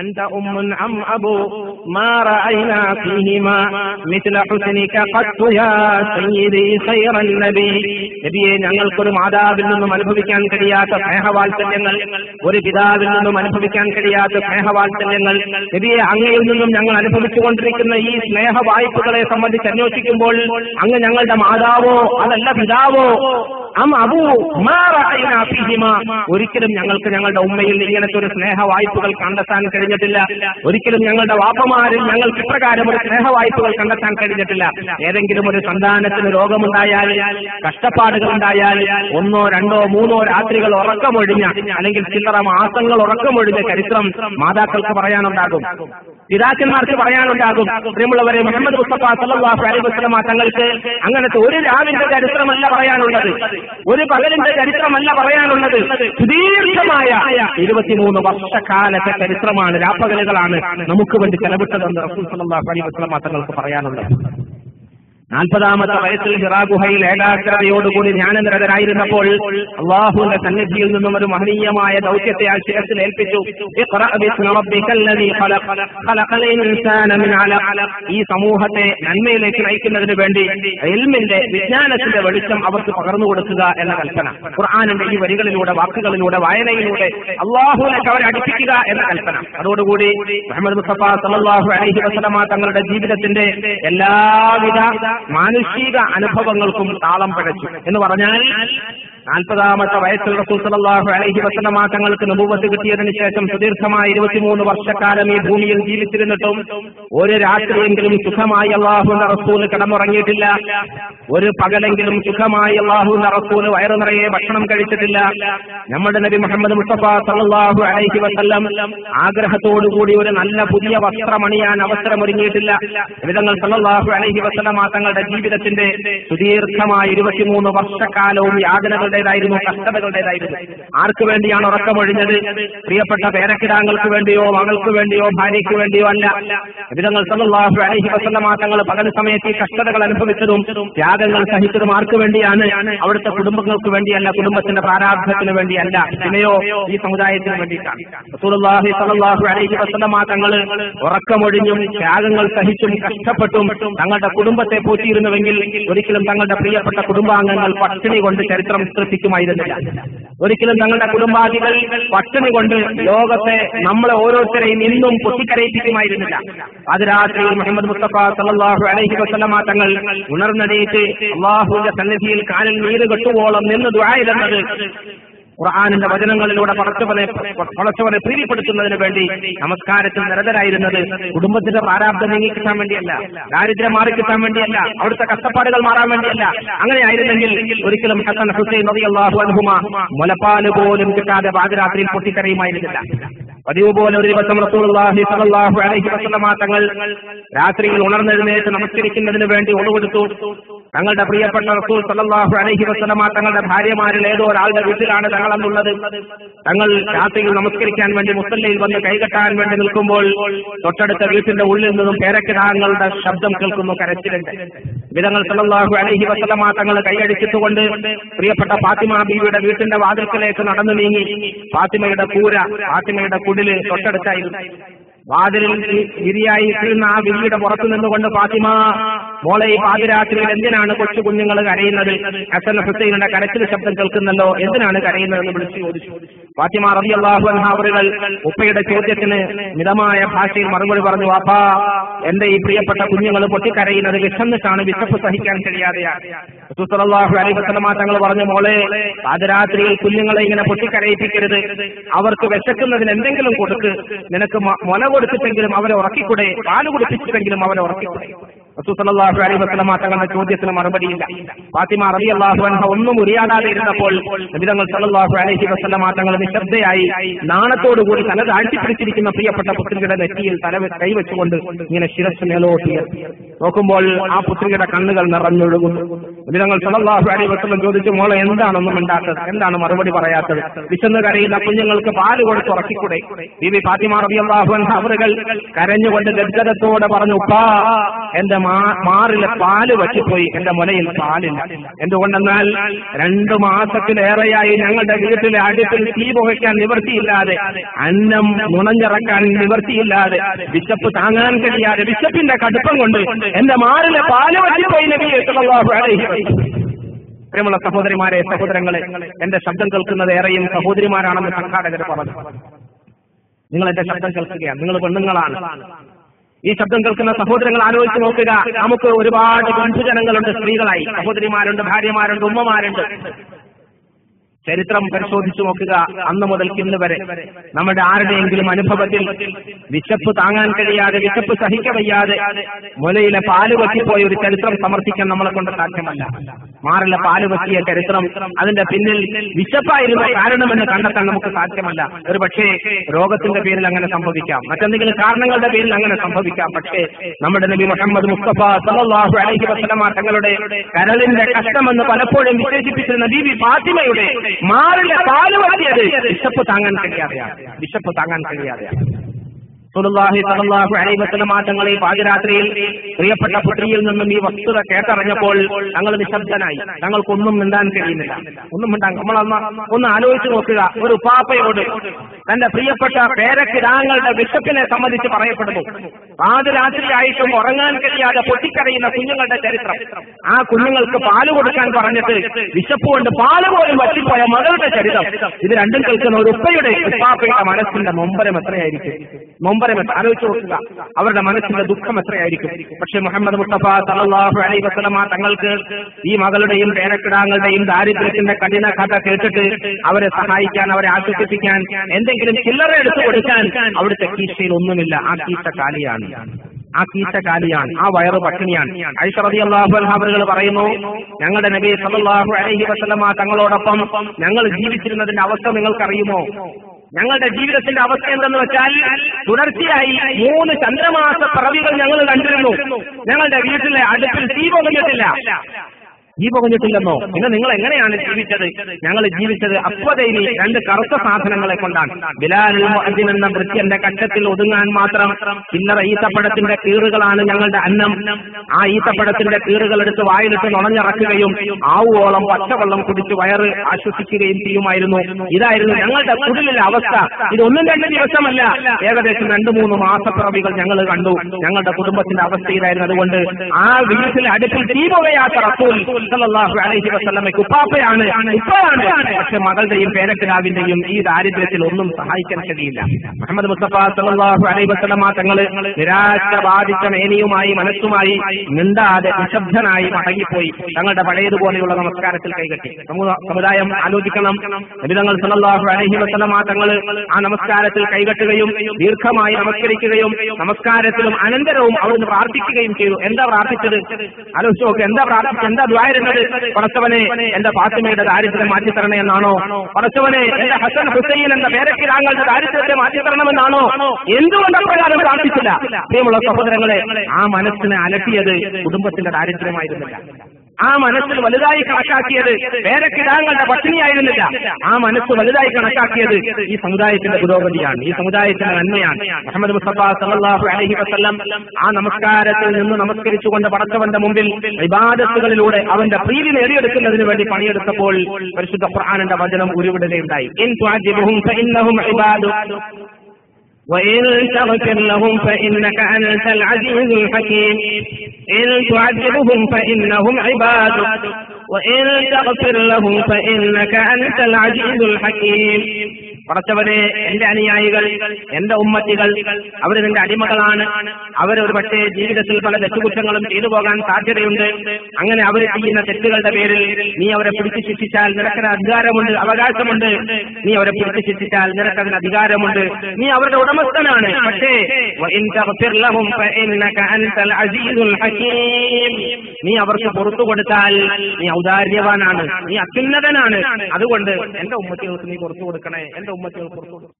أنت أم أم أبو ما رأينا فيهما مثل حسنك قط يا سيدي خير النبي. നബിയെ ഞങ്ങൾക്കൊരു മാതാവിൽ നിന്നും അനുഭവിക്കാൻ കഴിയാത്ത സ്നേഹവാത്സല്യങ്ങൾ ഒരു പിതാവിൽ നിന്നും അനുഭവിക്കാൻ കഴിയാത്ത സ്നേഹവാത്സല്യങ്ങൾ നബിയെ അങ്ങയിൽ നിന്നും ഞങ്ങൾ അനുഭവിച്ചുകൊണ്ടിരിക്കുന്ന ഈ സ്നേഹ വായ്പകളെ സംബന്ധിച്ച് അന്വേഷിക്കുമ്പോൾ അങ്ങ് ഞങ്ങളുടെ മാതാവോ അതല്ല പിതാവോ. ഒരിക്കലും ഞങ്ങൾക്ക് ഞങ്ങളുടെ ഉമ്മയിൽ ഇങ്ങനത്തെ ഒരു സ്നേഹ വായ്പകൾ കണ്ടെത്താൻ കഴിഞ്ഞിട്ടില്ല. ഒരിക്കലും ഞങ്ങളുടെ വാപ്പമാരിൽ ഞങ്ങൾക്ക് ഇപ്രകാരം ഒരു സ്നേഹ വായ്പകൾ കണ്ടെത്താൻ കഴിഞ്ഞിട്ടില്ല. ഏതെങ്കിലും ഒരു സന്താനത്തിന് രോഗമുണ്ടായാൽ കഷ്ടപ്പാടുകൾ ഉണ്ടായാൽ ഒന്നോ രണ്ടോ മൂന്നോ രാത്രികൾ ഉറക്കമൊഴിഞ്ഞ അല്ലെങ്കിൽ ചില്ലറ മാസങ്ങൾ ഉറക്കമൊഴിഞ്ഞ ചരിത്രം മാതാക്കൾക്ക് പറയാനുണ്ടാകും. പിതാക്കന്മാർക്ക് പറയാനുണ്ടാകും. പ്രിയമുള്ളവരെ മുഹമ്മദ് മുസ്തഫ സല്ലല്ലാഹു അലൈഹി തങ്ങൾക്ക് അങ്ങനത്തെ ഒരു രാവിന്റെ ചരിത്രമല്ല പറയാനുള്ളത്. ഒരു പകലിന്റെ ചരിത്രമല്ല പറയാനുള്ളത്. സുദീർഘമായ ഇരുപത്തിമൂന്ന് വർഷക്കാലത്തെ ചരിത്രമാണ് രാപ്പകലുകളാണ് നമുക്ക് വേണ്ടി ചെലവിട്ടതെന്ന് റസൂൽ സല്ലല്ലാഹു അലൈഹി വസല്ലമ തങ്ങൾക്ക് പറയാനുള്ളത്. നാൽപ്പതാമത്തെ വയസ്സിൽ ഹിറാഗുഹയിൽ ഏകാഗ്രതയോടുകൂടി ജ്ഞാനനിരതരായിരുന്നപ്പോൾ അള്ളാഹുവിന്റെ സന്നിധിയിൽ നിന്നും ഒരു മഹനീയമായ ദൗത്യത്തെ ആ ശിരത്തിൽ ഏൽപ്പിച്ചു ഈ സമൂഹത്തെ നന്മയിലേക്ക് നയിക്കുന്നതിന് വേണ്ടി എൽമിന്റെ വിജ്ഞാനത്തിന്റെ വെളിച്ചം അവർക്ക് പകർന്നു കൊടുക്കുക എന്ന കൽപ്പന. ഖുർആാനിന്റെ ഈ വരികളിലൂടെ വാക്കുകളിലൂടെ വായനയിലൂടെ അള്ളാഹുവിനെ അവരെ അടുപ്പിക്കുക എന്ന കൽപ്പന. അതോടുകൂടി മുഹമ്മദ് മുസ്തഫ സല്ലല്ലാഹു അലൈഹി വസ്ലമ തങ്ങളുടെ ജീവിതത്തിന്റെ എല്ലാവിധ മാനുഷിക അനുഭവങ്ങൾക്കും താളം പിഴച്ചു എന്ന് പറഞ്ഞാൽ നാൽപ്പതാമത്തെ വയസ്സിൽ റസൂൽ സല്ലല്ലാഹു അലൈഹി വസല്ലം തങ്ങൾക്ക് നുപൂവത്ത് കിട്ടിയതിനു ശേഷം സുദീർഘമായ ഇരുപത്തിമൂന്ന് വർഷക്കാലം ഈ ഭൂമിയിൽ ജീവിച്ചിരുന്നിട്ടും ഒരു രാത്രിയെങ്കിലും സുഖമായി അള്ളാഹുവിന്റെ റസൂൽ കിടന്നുറങ്ങിയിട്ടില്ല. ഒരു പകലെങ്കിലും സുഖമായി അള്ളാഹുവിന്റെ റസൂൽ വയറു നിറയെ ഭക്ഷണം കഴിച്ചിട്ടില്ല. നമ്മുടെ നബി മുഹമ്മദ് മുസ്തഫ സല്ലല്ലാഹു അലൈഹി വസല്ലം ആഗ്രഹത്തോടുകൂടി ഒരു നല്ല പുതിയ വസ്ത്രമണിയാൻ അവസരമൊരുങ്ങിയിട്ടില്ല. വിധങ്ങൾ സല്ലല്ലാഹു അലൈഹി വസല്ലമ തങ്ങളുടെ ജീവിതത്തിന്റെ സുദീർഘമായ ഇരുപത്തിമൂന്ന് വർഷക്കാലവും യാതനകളുടേതായിരുന്നു കഷ്ടതകളുടേതായിരുന്നു. ആർക്ക് വേണ്ടിയാണ് ഉറക്കമൊഴിഞ്ഞത് പ്രിയപ്പെട്ട പേരക്കിടാങ്ങൾക്ക് വേണ്ടിയോ മകൾക്ക് വേണ്ടിയോ ഭാര്യയ്ക്ക് വേണ്ടിയോ അല്ല. വിധങ്ങൾ വസല്ലമ തങ്ങൾ പകൽ സമയത്ത് ഈ കഷ്ടതകൾ അനുഭവിച്ചതും ത്യാഗങ്ങൾ സഹിച്ചതും ആർക്ക് വേണ്ടിയാണ്? അവിടുത്തെ കുടുംബങ്ങൾക്ക് വേണ്ടിയല്ല കുടുംബത്തിന്റെ പ്രാരാബ്ധത്തിന് വേണ്ടിയല്ല. പിന്നെയോ ഈ സമുദായത്തിന് വേണ്ടിയിട്ടാണ്. റസൂലുള്ളാഹി സല്ലല്ലാഹു അലൈഹി ഉറക്കമൊഴിഞ്ഞും ത്യാഗങ്ങൾ സഹിച്ചും കഷ്ടപ്പെട്ടും തങ്ങളുടെ കുടുംബത്തെ പോറ്റിയിരുന്നുവെങ്കിൽ ഒരിക്കലും തങ്ങളുടെ പ്രിയപ്പെട്ട കുടുംബാംഗങ്ങൾ പട്ടിണി കൊണ്ട് ചരിത്രം സൃഷ്ടിക്കുമായിരുന്നില്ല ഒരിക്കലും ഞങ്ങളുടെ കുടുംബാദികൾ പട്ടിണി കൊണ്ട് ലോകത്തെ നമ്മളെ ഓരോരുത്തരെയും ഇന്നും പൊട്ടിക്കരയിപ്പിക്കുമായിരുന്നില്ല. അത് രാത്രി മുഹമ്മദ് മുസ്തഫ സല്ലല്ലാഹു അലൈഹി വസല്ലമ തങ്ങൾ ഉണർന്നെണീറ്റ് അള്ളാഹുവിന്റെ സന്നിധിയിൽ കാലിൽ നീര് കെട്ടുവോളം നിന്ന് ദുആയിരുന്നത് ഖുർആാനിന്റെ വചനങ്ങളിലൂടെ പടച്ചവനെ പടച്ചവനെ പ്രീതിപ്പെടുത്തുന്നതിന് വേണ്ടി നമസ്കാരത്തിൽ നിരതരായിരുന്നത് കുടുംബത്തിന്റെ പ്രാരാബ്ദം നീങ്ങിക്കിട്ടാൻ വേണ്ടിയല്ല ദാരിദ്ര്യം മാറിക്കിട്ടാൻ വേണ്ടിയല്ല അവിടുത്തെ കഷ്ടപ്പാടുകൾ മാറാൻ വേണ്ടിയല്ല. അങ്ങനെ ആയിരുന്നെങ്കിൽ ഒരിക്കലും ഹസൻ ഹുസൈൻ നദി മുലപ്പാൽ പോലും കിട്ടാതെ പാതിരാത്രിയിൽ പൊട്ടിക്കരയുമായിരുന്നില്ല പതിവ് പോലെ ഒരു ദിവസം റസൂലുള്ളാഹി സ്വല്ലല്ലാഹു അലൈഹി വസല്ലമ തങ്ങൾ രാത്രിയിൽ ഉണർന്നെഴുന്നേറ്റ് നമസ്കരിക്കുന്നതിന് വേണ്ടി ഒളിവെടുത്തു. തങ്ങളുടെ പ്രിയപ്പെട്ട റസൂൽ സ്വല്ലല്ലാഹു അലൈഹി വസല്ലമ തങ്ങളുടെ ഭാര്യമാരിൽ ഏതോ ഒരാളുടെ വീട്ടിലാണ് തങ്ങളെന്നുള്ളത് തങ്ങൾ രാത്രിയിൽ നമസ്കരിക്കാൻ വേണ്ടി മുസല്ലയിൽ വന്ന് കൈകെട്ടാൻ വേണ്ടി നിൽക്കുമ്പോൾ തൊട്ടടുത്ത വീട്ടിന്റെ ഉള്ളിൽ നിന്നും പേരക്കിടാങ്ങളുടെ ശബ്ദം കേൾക്കുന്നു കരച്ചിലുണ്ട് വിധങ്ങൾ സ്വല്ലല്ലാഹു അലൈഹി വസല്ലമ തങ്ങൾ കൈയടിച്ചിട്ടുകൊണ്ട് പ്രിയപ്പെട്ട ഫാത്തിമ ബീവിയുടെ വീട്ടിന്റെ വാതിൽക്കലേക്ക് നടന്നു നീങ്ങി. ഫാത്തിമയുടെ കൂര ഫാത്തിമയുടെ കുടിൽ തൊട്ടടുത്തായിരുന്നു വാതിലിൽ ഇരിയായി ഇരുന്ന ആ വിരിയുടെ പുറത്തു നിന്നുകൊണ്ട് ഫാത്തിമ മോളെ ഈ പാതിരാത്രിയിൽ എന്തിനാണ് കൊച്ചു കുഞ്ഞുങ്ങൾ കരയുന്നത്? ഹസൻ ഹുസൈനുടെ കരച്ചിൽ ശബ്ദം കേൾക്കുന്നല്ലോ. എന്തിനാണ് കരയുന്നതെന്ന് വിളിച്ചു ചോദിച്ചു. ഫാത്തിമ റബി അള്ളാഹു ഉപ്പയുടെ ചോദ്യത്തിന് മിതമായ ഭാഷയിൽ മറുപടി പറഞ്ഞു വാപ്പാ എന്റെ ഈ പ്രിയപ്പെട്ട കുഞ്ഞുങ്ങൾ പൊട്ടിക്കരയുന്നത് വിശന്നിട്ടാണ് വിശപ്പ് സഹിക്കാൻ കഴിയാതെയാണ് റസൂലുള്ളാഹി അലൈഹി വസല്ലമ തങ്ങൾ പറഞ്ഞു മോളെ പാതിരാത്രിയിൽ കുഞ്ഞുങ്ങളെ ഇങ്ങനെ പൊട്ടിക്കരയിപ്പിക്കരുത്. അവർക്ക് വിശക്കുന്നതിന് എന്തെങ്കിലും കൊടുത്ത് നിനക്ക് മുല കൊടുത്തിട്ടെങ്കിലും അവരെ ഉറക്കിക്കൂടെ? പാൽ കുടിപ്പിച്ചിട്ടെങ്കിലും അവരെ ഉറക്കിക്കൂടെ? റസൂലുള്ളാഹി അലൈഹി വസല്ലമ തങ്ങളുടെ ചോദ്യത്തിന് മറുപടിയില്ല ഫാത്തിമ റബി അള്ളാഹു അൻഹ ഒന്നും ഉരിയാടാതെ ഇരുന്നപ്പോൾ നബിതങ്ങൾ സല്ലല്ലാഹു അലൈഹി വസല്ലമ തങ്ങൾ നിശബ്ദയായി നാണത്തോടുകൂടി തല താഴ്ത്തിപ്പിടിച്ചിരിക്കുന്ന പ്രിയപ്പെട്ട പുത്രിയുടെ നെറ്റിയിൽ തല കൈവച്ചുകൊണ്ട് ഇങ്ങനെ ശിരസ് മേലോട്ട് നോക്കുമ്പോൾ ആ പുത്രിയുടെ കണ്ണുകൾ നിറഞ്ഞൊഴുകുന്നു. നബിതങ്ങൾ സല്ലല്ലാഹു അലൈഹി വസ്ലം ചോദിച്ചു മോളെ എന്താണൊന്നും ഉണ്ടാത്തത് എന്താണ് മറുപടി പറയാത്തത്? വിശന്ന് കരയുന്ന കുഞ്ഞുങ്ങൾക്ക് പാൽ കൊടുത്ത് ഉറക്കിക്കൂടെ? ബിബി ഫാത്തിമ അള്ളാഹു അൻഹ അവറുകൾ കരഞ്ഞുകൊണ്ട് ഗദ്ഗതത്തോടെ പറഞ്ഞു ഉപ്പാ എന്റെ മാറിലെ പാൽ വറ്റിപ്പോയി. എന്റെ മുലയിൽ പാലില്ല. എന്തുകൊണ്ടെന്നാൽ രണ്ടു മാസത്തിലേറെയായി ഞങ്ങളുടെ വീട്ടിലെ അടുത്തിൽ തീ പുകയ്ക്കാൻ നിവർത്തിയില്ലാതെ അന്നം നുണഞ്ഞിറക്കാൻ നിവർത്തിയില്ലാതെ വിശപ്പ് താങ്ങാൻ കഴിയാതെ വിശപ്പിന്റെ കടുപ്പം കൊണ്ട് എന്റെ മാറിലെ പാൽ വറ്റിപ്പോയി നബി. പ്രിയമുള്ള സഹോദരിമാരെ സഹോദരങ്ങളെ എന്റെ ശബ്ദം കേൾക്കുന്നത് ഏറെയും സഹോദരിമാരാണെന്ന് സംഘാടകർ പറഞ്ഞു. നിങ്ങൾ എന്റെ ശബ്ദം കേൾക്കുകയാണ്. നിങ്ങൾ പെണ്ണുങ്ങളാണ്. ഈ ശബ്ദം കേൾക്കുന്ന സഹോദരങ്ങൾ ആലോചിച്ച് നോക്കുക. നമുക്ക് ഒരുപാട് ബന്ധുജനങ്ങളുണ്ട് സ്ത്രീകളായി. സഹോദരിമാരുണ്ട് ഭാര്യമാരുണ്ട് ഉമ്മമാരുണ്ട്. ചരിത്രം പരിശോധിച്ചു നോക്കുക അന്ന് മുതൽക്ക് ഇന്ന് വരെ. നമ്മുടെ ആരുടെയെങ്കിലും അനുഭവത്തിൽ വിശപ്പ് താങ്ങാൻ കഴിയാതെ വിശപ്പ് സഹിക്കവയ്യാതെ മുലയിലെ പാൽ വറ്റിപ്പോയ ഒരു ചരിത്രം സമർപ്പിക്കാൻ നമ്മളെ കൊണ്ട് സാധ്യമല്ല. മാറിലെ പാൽ വറ്റിയ ചരിത്രം അതിന്റെ പിന്നിൽ വിശപ്പായിരുന്നു കാരണമെന്ന് കണ്ടെത്താൻ നമുക്ക് സാധ്യമല്ല. ഒരു പക്ഷേ രോഗത്തിന്റെ പേരിൽ അങ്ങനെ സംഭവിക്കാം. മറ്റെന്തെങ്കിലും കാരണങ്ങളുടെ പേരിൽ അങ്ങനെ സംഭവിക്കാം. പക്ഷേ നമ്മുടെ നബി മുഹമ്മദ് മുസ്തഫ സലാഹു അലഹി വസല്ലമ തങ്ങളുടെ കരളിന്റെ കഷ്ടമെന്ന് പലപ്പോഴും വിശേഷിപ്പിച്ചിരുന്ന ബീബി ഫാത്തിമയുടെ മാറിലെ പാൽ അത് വിശപ്പ് താങ്ങാൻ കഴിയാതെയാണ്. വിശപ്പ് താങ്ങാൻ കഴിയാതെയാണ്. സുലുല്ലാഹി തങ്ങൾ ഈ പാതിരാത്രിയിൽ പ്രിയപ്പെട്ട പുത്രിയിൽ നിന്നും ഈ വസ്തുത കേട്ടറിഞ്ഞപ്പോൾ ഞങ്ങൾ നിശബ്ദനായി. ഞങ്ങൾക്കൊന്നും മിണ്ടാൻ കഴിയുന്നില്ല. ഒന്നും മിണ്ടാൻ നമ്മളൊന്ന് ഒന്ന് ആലോചിച്ച് നോക്കുക. ഒരു പാപ്പയോട് തന്റെ പ്രിയപ്പെട്ട പേരക്കിടാങ്ങളുടെ വിശപ്പിനെ സംബന്ധിച്ച് പറയപ്പെടുന്നു. പാതിരാത്രിയായിട്ടും ഉറങ്ങാൻ കഴിയാതെ പൊട്ടിക്കറിയുന്ന കുഞ്ഞുങ്ങളുടെ ചരിത്രം. ആ കുഞ്ഞുങ്ങൾക്ക് പാൽ കൊടുക്കാൻ പറഞ്ഞിട്ട് വിശപ്പ് കൊണ്ട് പാൽ പോലും വറ്റിപ്പോയ മകളുടെ ചരിത്രം. ഇത് രണ്ടും കേൾക്കുന്ന ഒരു ഉപ്പയുടെ ഉപ്പാപ്പയുടെ മനസ്സിന്റെ നൊമ്പരം എത്രയായിരിക്കും? നൊമ്പരം എത്ര നോക്കുക. അവരുടെ മനസ്സിന്റെ ദുഃഖം എത്രയായിരിക്കും? പക്ഷെ മുഹമ്മദ് മുസ്തഫ സല്ലല്ലാഹു അലൈ വസ്ലമ തങ്ങൾക്ക് ഈ മകളുടെയും പേരക്കിടാങ്ങളുടെയും ദാരിദ്ര്യത്തിന്റെ കഠിന കഥ കേട്ടിട്ട് അവരെ സഹായിക്കാൻ അവരെ ആശ്വസിപ്പിക്കാൻ എന്തെങ്കിലും ചില്ലറ എടുത്തു കൊടുക്കാൻ അവിടുത്തെ കീശയിൽ ഒന്നുമില്ല. ആ കീശ കാലിയാണ്. ആ കീശ കാലിയാണ്. ആ വയറ് പട്ടിണിയാണ്. ഐഷറതി അള്ളാഹു അവറുകൾ പറയുന്നു ഞങ്ങളുടെ നബി സല്ലല്ലാഹു അലഹി വസ്ലമ തങ്ങളോടൊപ്പം ഞങ്ങൾ ജീവിച്ചിരുന്നതിന്റെ അവസ്ഥ നിങ്ങൾക്കറിയുമോ? ഞങ്ങളുടെ ജീവിതത്തിന്റെ അവസ്ഥ എന്തെന്ന് വെച്ചാൽ തുടർച്ചയായി മൂന്ന് ചന്ദ്രമാസ പറവികൾ ഞങ്ങൾ കണ്ടിരുന്നു. ഞങ്ങളുടെ വീട്ടിലെ അടുപ്പിൽ തീ പൊകഞ്ഞിട്ടില്ല തീ പറഞ്ഞിട്ടില്ലെന്നോ പിന്നെ നിങ്ങൾ എങ്ങനെയാണ് ജീവിച്ചത്? ഞങ്ങൾ ജീവിച്ചത് അപ്പതൈനി രണ്ട് കറുത്ത സാധനങ്ങളെ കൊണ്ടാണ്. ബിലാൽ മുഅദ്ദിൻ എന്ന വൃത്യന്റെ കക്ഷത്തിൽ ഒതുങ്ങാൻ മാത്രം ചില്ലറ ഈത്തപ്പഴത്തിന്റെ കീറുകളാണ് ഞങ്ങളുടെ അന്നം. ആ ഈത്തപ്പഴത്തിന്റെ കീറുകൾ എടുത്ത് വായിലിട്ട് നുണഞ്ഞിറക്കുകയും ആവുവോളം പച്ചവെള്ളം കുടിച്ച് വയറ് ആശ്വസിക്കുകയും ചെയ്യുമായിരുന്നു. ഇതായിരുന്നു ഞങ്ങളുടെ കുടിലിലെ അവസ്ഥ. ഇതൊന്നും രണ്ട് ദിവസമല്ല. ഏകദേശം രണ്ടു മൂന്ന് മാസപ്പിറവികൾ ഞങ്ങൾ കണ്ടു. ഞങ്ങളുടെ കുടുംബത്തിന്റെ അവസ്ഥയിലായിരുന്നു അതുകൊണ്ട് ആ വീട്ടിലെ അടുപ്പിൽ തീ പുകയാത്ത റസൂൽ സല്ലല്ലാഹു അലൈഹി വസല്ലമയ്ക്ക് ഉപ്പാപ്പയാണ്. ഉപ്പാണ് പക്ഷെ മകളുടെയും പേരക്കിടാവിന്റെയും ഈ ദാരിദ്ര്യത്തിൽ ഒന്നും സഹായിക്കാൻ കഴിയില്ല. മുഹമ്മദ് മുസ്തഫ സല്ലല്ലാഹു അലൈഹി വസല്ലമ തങ്ങൾ നിരാശ ബാധിച്ച മേനിയുമായി മനസ്സുമായി മിണ്ടാതെ നിശബ്ദനായി മടങ്ങിപ്പോയി തങ്ങളുടെ പഴയതുപോലെയുള്ള നമസ്കാരത്തിൽ കൈകെട്ടി. സമു- സമുദായം ആലോചിക്കണം. നബിതങ്ങൾ സല്ലല്ലാഹു അലൈഹി വസല്ലമ തങ്ങൾ ആ നമസ്കാരത്തിൽ കൈകെട്ടുകയും ദീർഘമായി നമസ്കരിക്കുകയും നമസ്കാരത്തിലും അനന്തരവും അവിടുന്ന് പ്രാർത്ഥിക്കുകയും ചെയ്തു. എന്താ പ്രാർത്ഥിച്ചത്? ആലോചിച്ചു നോക്ക് എന്താ പ്രാർത്ഥിച്ചത് എന്താ ദ്വാരുന്നത് പടച്ചവനെ എന്റെ ഫാത്തിമയുടെ ദാരിദ്ര്യം മാറ്റിത്തരണേ എന്നാണോ? പടച്ചവനെ എന്റെ ഹസൻ ഹുസൈൻ എന്ന പേരക്കിടാങ്ങളുടെ ദാരിദ്ര്യത്തെ മാറ്റിത്തരണമെന്നാണോ? എന്തുകൊണ്ട് അപ്രകാരം പ്രാർത്ഥിച്ചില്ല? പ്രിയമുള്ള സഹോദരങ്ങളെ ആ മനസ്സിനെ അലട്ടിയത് കുടുംബത്തിന്റെ ദാരിദ്ര്യമായിരുന്നില്ല. ആ മനസ്സിൽ വലുതായി കണക്കാക്കിയത് പേരക്കിടാങ്ങളുടെ പട്ടിണിയായിരുന്നില്ല. ആ മനസ്സ് വലുതായി കണക്കാക്കിയത് ഈ സമുദായത്തിന്റെ പുരോഗതിയാണ് ഈ സമുദായത്തിന്റെ നന്മയാണ്. മുഹമ്മദ് മുസ്തഫ സല്ലല്ലാഹു അലഹി വസല്ലം ആ നമസ്കാരത്തിൽ നിന്ന് നമസ്കരിച്ചുകൊണ്ട് പടച്ചവന്റെ മുമ്പിൽ വിവാദത്തുകളിലൂടെ അവന്റെ പ്രീതി നേടിയെടുക്കുന്നതിന് വേണ്ടി പണിയെടുത്തപ്പോൾ പരിശുദ്ധ ഖുർആാനന്റെ വചനം ഉരുവിടുകയുണ്ടായി. وإن تغفر لهم فإنك أنت العزيز الحكيم. إن تعذبهم فإنهم عبادك وإن تغفر لهم فإنك أنت العزيز الحكيم. പറച്ചവരെ എന്റെ അനുയായികൾ എന്റെ ഉമ്മത്തികൾ അവർ നിന്റെ അടിമകളാണ്. അവർ പക്ഷേ ജീവിതത്തിൽ പല തെറ്റുകുറ്റങ്ങളും ചെയ്തു പോകാൻ സാധ്യതയുണ്ട്. അങ്ങനെ അവർ ചെയ്യുന്ന തെറ്റുകളുടെ പേരിൽ നീ അവരെ പിടിച്ചു ശിക്ഷിച്ചാൽ നിനക്കതിന് അധികാരമുണ്ട് അവകാശമുണ്ട്. നീ അവരെ പിടിച്ചു ശിക്ഷിച്ചാൽ നിനക്കതിന് അധികാരമുണ്ട്. നീ അവരുടെ ഉടമസ്ഥനാണ്. പക്ഷേ നീ അവർക്ക് പുറത്തു കൊടുത്താൽ നീ ഔദാര്യവാനാണ് നീ അത്യുന്നതനാണ്. അതുകൊണ്ട് എന്റെ ഉമ്മത്തികൾക്ക് നീ പുറത്തു കൊടുക്കണേ എന്റെ ഉമ്മത്തികൾ പുറത്തു കൊടുക്കണം